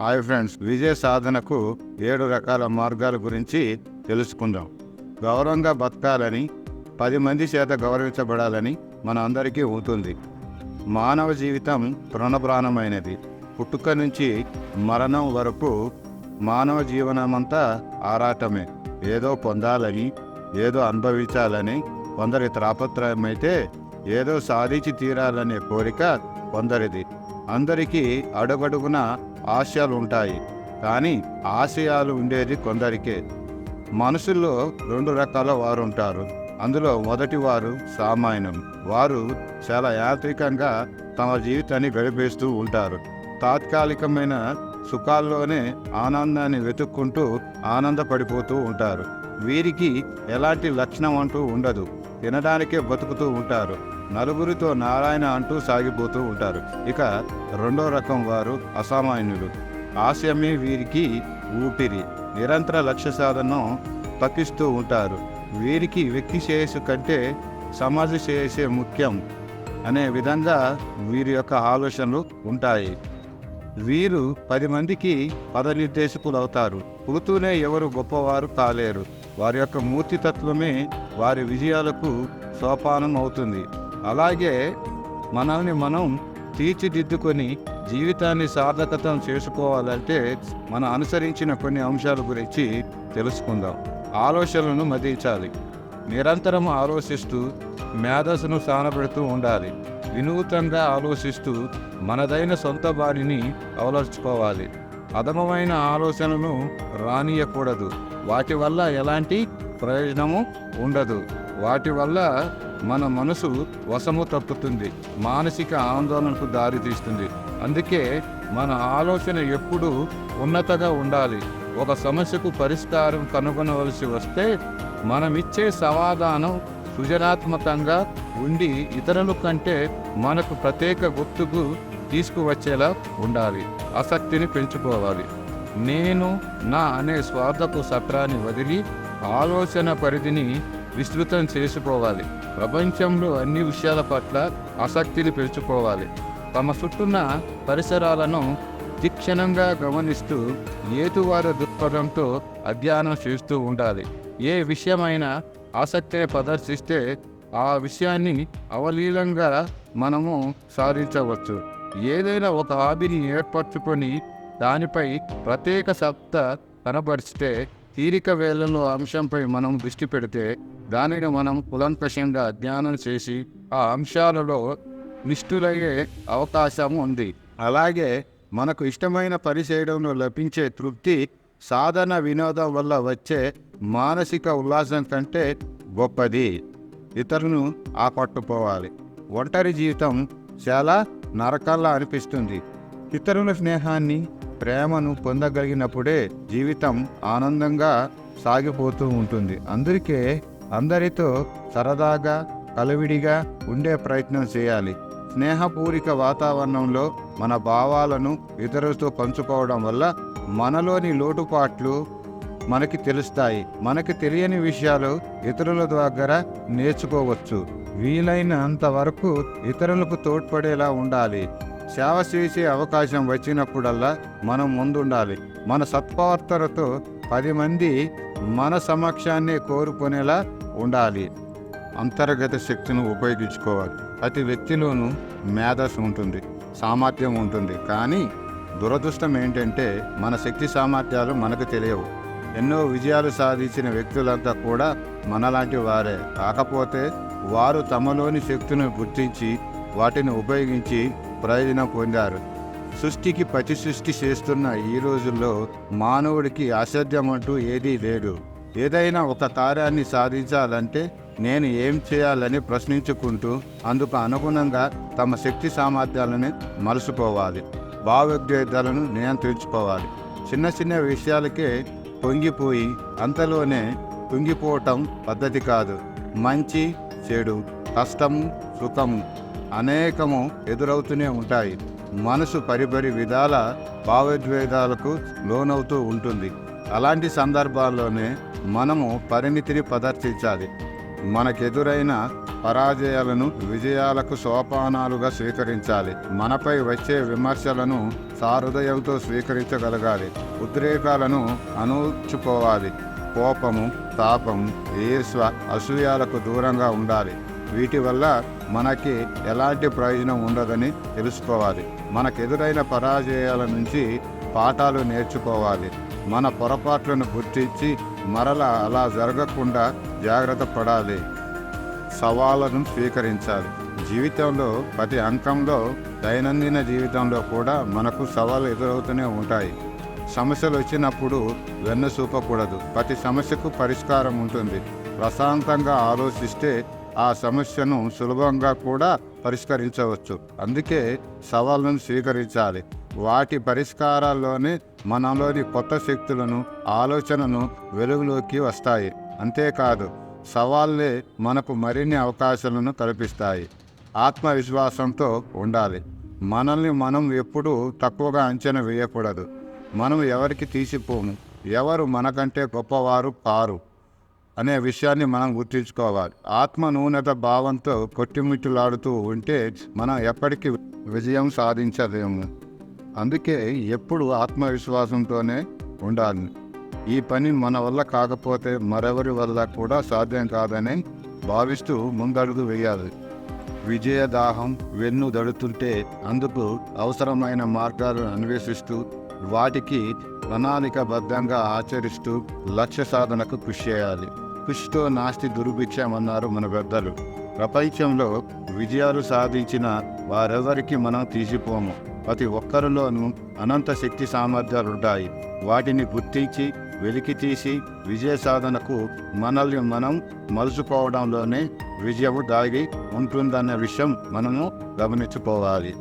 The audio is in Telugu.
హాయ్ ఫ్రెండ్స్ విజయ సాధనకు ఏడు రకాల మార్గాల గురించి తెలుసుకుందాం. గౌరవంగా బతకాలని పది మంది చేత గౌరవించబడాలని మన అందరికీ అవుతుంది మానవ జీవితం తృణప్రాణమైనది పుట్టుక నుంచి మరణం వరకు మానవ జీవనమంతా ఆరాటమే. ఏదో పొందాలని ఏదో అనుభవించాలని కొందరి తాపత్రయమైతే ఏదో సాధించి తీరాలనే కోరిక కొందరిది. అందరికీ అడుగడుగున ఆశయాలు ఉంటాయి కానీ ఆశయాలు ఉండేది కొందరికే. మనుషుల్లో రెండు రకాల వారు ఉంటారు అందులో మొదటి వారు సామాన్యం. వారు చాలా యాంత్రికంగా తమ జీవితాన్ని గడిపేస్తూ ఉంటారు. తాత్కాలికమైన సుఖాల్లోనే ఆనందాన్ని వెతుక్కుంటూ ఆనందపడిపోతూ ఉంటారు. వీరికి ఎలాంటి లక్షణం అంటూ ఉండదు. తినడానికే బతుకుతూ ఉంటారు. నలుగురితో నారాయణ అంటూ సాగిపోతూ ఉంటారు. ఇక రెండో రకం వారు అసామాన్యులు. ఆశయమే వీరికి ఊపిరి. నిరంతర లక్ష్య సాధనం తప్పిస్తూ ఉంటారు. వీరికి వ్యక్తి శ్రేయస్సు కంటే సమాజ శ్రేయస్సే ముఖ్యం అనే విధంగా వీరి యొక్క ఆలోచనలు ఉంటాయి. వీరు పది మందికి పదనిర్దేశకులు అవుతారు పుడుతూనే ఎవరు గొప్పవారు కాలేరు. వారి యొక్క మూర్తితత్వమే వారి విజయాలకు సోపానం అవుతుంది. అలాగే మనల్ని మనం తీర్చిదిద్దుకొని జీవితాన్ని సార్థకతం చేసుకోవాలంటే మనం అనుసరించిన కొన్ని అంశాల గురించి తెలుసుకుందాం. ఆలోచనలను మదించాలి. నిరంతరం ఆలోచిస్తూ మేధస్సును స్థానపెడుతూ ఉండాలి. వినూతంగా ఆలోచిస్తూ మనదైన సొంత బారిని అవలర్చుకోవాలి అదమమైన ఆలోచనను రానియకూడదు. వాటి వల్ల ఎలాంటి ప్రయోజనము ఉండదు. వాటి వల్ల మన మనసు వశము తప్పుతుంది. మానసిక ఆందోళనకు దారితీస్తుంది అందుకే మన ఆలోచన ఎప్పుడూ ఉన్నతగా ఉండాలి. ఒక సమస్యకు పరిష్కారం కనుగొనవలసి వస్తే మనమిచ్చే సమాధానం సృజనాత్మకంగా ఉండి ఇతరుల కంటే మనకు ప్రత్యేక గుర్తుకు తీసుకువచ్చేలా ఉండాలి. ఆసక్తిని పెంచుకోవాలి. నేను నా అనే స్వార్థపు సత్రాన్ని వదిలి ఆలోచన పరిధిని విస్తృతం చేసుకోవాలి. ప్రపంచంలో అన్ని విషయాల పట్ల ఆసక్తిని పెంచుకోవాలి. తమ చుట్టూన్న పరిసరాలను తీక్షణంగా గమనిస్తూ ఏతువార దృక్పథంతో అధ్యయనం చేస్తూ ఉండాలి. ఏ విషయమైనా ఆసక్తిని ప్రదర్శిస్తే ఆ విషయాన్ని అవలీలంగా మనము సాధించవచ్చు. ఏదైనా ఒక హాబీని ఏర్పరచుకొని దానిపై ప్రత్యేక సత్తా కనబరిస్తే తీరిక వేళలో అంశంపై మనం దృష్టి పెడితే దానిని మనం కులంకషంగా అధ్యయనం చేసి ఆ అంశాలలో నిష్ఠులయ్యే అవకాశం ఉంది. అలాగే మనకు ఇష్టమైన పని చేయడంలో లభించే తృప్తి సాధన వినోదం వల్ల వచ్చే మానసిక ఉల్లాసం కంటే గొప్పది. ఇతరులను ఆపట్టుకోవాలి ఒంటరి జీవితం చాలా నరకల్లా అనిపిస్తుంది. ఇతరుల స్నేహాన్ని ప్రేమను పొందగలిగినప్పుడే జీవితం ఆనందంగా సాగిపోతూ ఉంటుంది. అందుకే అందరితో సరదాగా కలివిడిగా ఉండే ప్రయత్నం చేయాలి. స్నేహపూరిక వాతావరణంలో మన భావాలను ఇతరులతో పంచుకోవడం వల్ల మనలోని లోటుపాట్లు మనకి తెలుస్తాయి. మనకి తెలియని విషయాలు ఇతరుల దగ్గర నేర్చుకోవచ్చు. వీలైనంత వరకు ఇతరులకు తోడ్పడేలా ఉండాలి. సేవ చేసే అవకాశం వచ్చినప్పుడల్లా మనం ముందుండాలి. మన సత్ప్రవర్తనతో పది మంది మన సమక్షాన్ని కోరుకునేలా ఉండాలి. అంతర్గత శక్తిని ఉపయోగించుకోవాలి. ప్రతి వ్యక్తిలోనూ మేధస్సు ఉంటుంది సామర్థ్యం ఉంటుంది. కానీ దురదృష్టం ఏంటంటే మన శక్తి సామర్థ్యాలు మనకు తెలియవు. ఎన్నో విజయాలు సాధించిన వ్యక్తులంతా కూడా మనలాంటి వారే. కాకపోతే వారు తమలోని శక్తిని గుర్తించి వాటిని ఉపయోగించి ప్రయోజనం పొందారు. సృష్టికి ప్రతి సృష్టి చేస్తున్న ఈ రోజుల్లో మానవుడికి అసాధ్యం అంటూ ఏదీ లేదు. ఏదైనా ఒక కార్యాన్ని సాధించాలంటే నేను ఏం చేయాలని ప్రశ్నించుకుంటూ అందుకు అనుగుణంగా తమ శక్తి సామర్థ్యాలను మలుసుకోవాలి భావోద్వేగాలను నియంత్రించుకోవాలి. చిన్న చిన్న విషయాలకే పొంగిపోయి అంతలోనే కుంగిపోవటం పద్ధతి కాదు. మంచి చెడు కష్టము సుఖము. అనేకము ఎదురవుతూనే ఉంటాయి. మనసు పరిపరి విధాల భావోద్వేగాలకు లోనవుతూ ఉంటుంది. అలాంటి సందర్భాల్లోనే మనము పరిణితిని ప్రదర్శించాలి. మనకెదురైన పరాజయాలను విజయాలకు సోపానాలుగా స్వీకరించాలి. మనపై వచ్చే విమర్శలను సాహృదయంతో స్వీకరించగలగాలి. ఉద్రేకాలను అనూర్చుకోవాలి కోపము తాపం ఈర్ష్వ అసూయాలకు దూరంగా ఉండాలి. వీటి వల్ల మనకి ఎలాంటి ప్రయోజనం ఉండదని తెలుసుకోవాలి. మనకెదురైన పరాజయాల నుంచి పాఠాలు నేర్చుకోవాలి. మన పొరపాట్లను గుర్తించి మరల అలా జరగకుండా జాగ్రత్త పడాలి. సవాళ్ళను స్వీకరించాలి. జీవితంలో ప్రతి అంకంలో దైనందిన జీవితంలో కూడా మనకు సవాళ్ళు ఎదురవుతూనే ఉంటాయి. సమస్యలు వచ్చినప్పుడు వెన్ను చూపకూడదు ప్రతి సమస్యకు పరిష్కారం ఉంటుంది. ప్రశాంతంగా ఆలోచిస్తే ఆ సమస్యను సులభంగా కూడా పరిష్కరించవచ్చు. అందుకే సవాళ్ళను స్వీకరించాలి. వాటి పరిష్కారాల్లోనే మనలోని కొత్త శక్తులను ఆలోచనను వెలుగులోకి వస్తాయి. అంతేకాదు సవాళ్ళే మనకు మరిన్ని అవకాశాలను కల్పిస్తాయి. ఆత్మవిశ్వాసంతో ఉండాలి. మనల్ని మనం ఎప్పుడూ తక్కువగా అంచనా వేయకూడదు. మనం ఎవరికి తీసిపోము. ఎవరు మనకంటే గొప్పవారు కారు. అనే విషయాన్ని మనం గుర్తుంచుకోవాలి. ఆత్మ నూనెత భావంతో కొట్టిమిట్టులాడుతూ ఉంటే మనం ఎప్పటికీ విజయం సాధించలేము. అందుకే ఎప్పుడు ఆత్మవిశ్వాసంతోనే ఉండాలి. ఈ పని మన వల్ల కాకపోతే మరెవరి వల్ల కూడా సాధ్యం కాదని భావిస్తూ ముందడుగు వేయాలి. విజయదాహం వెన్ను దడుతుంటే అందుకు అవసరమైన మార్గాలను అన్వేషిస్తూ వాటికి ప్రణాళికబద్ధంగా ఆచరిస్తూ లక్ష్య సాధనకు కృషి చేయాలి. కృషితో నాస్తి దుర్భిక్షమన్నారు మన పెద్దలు ప్రపంచంలో విజయాలు సాధించిన వారెవరికి మనం తీసిపోము. ప్రతి ఒక్కరిలోనూ అనంత శక్తి సామర్థ్యాలుంటాయి. వాటిని గుర్తించి వెలికి తీసి విజయ సాధనకు మనల్ని మనం మలుచుకోవడంలోనే విజయము దాగి ఉంటుందన్న విషయం మనము గమనించుకోవాలి.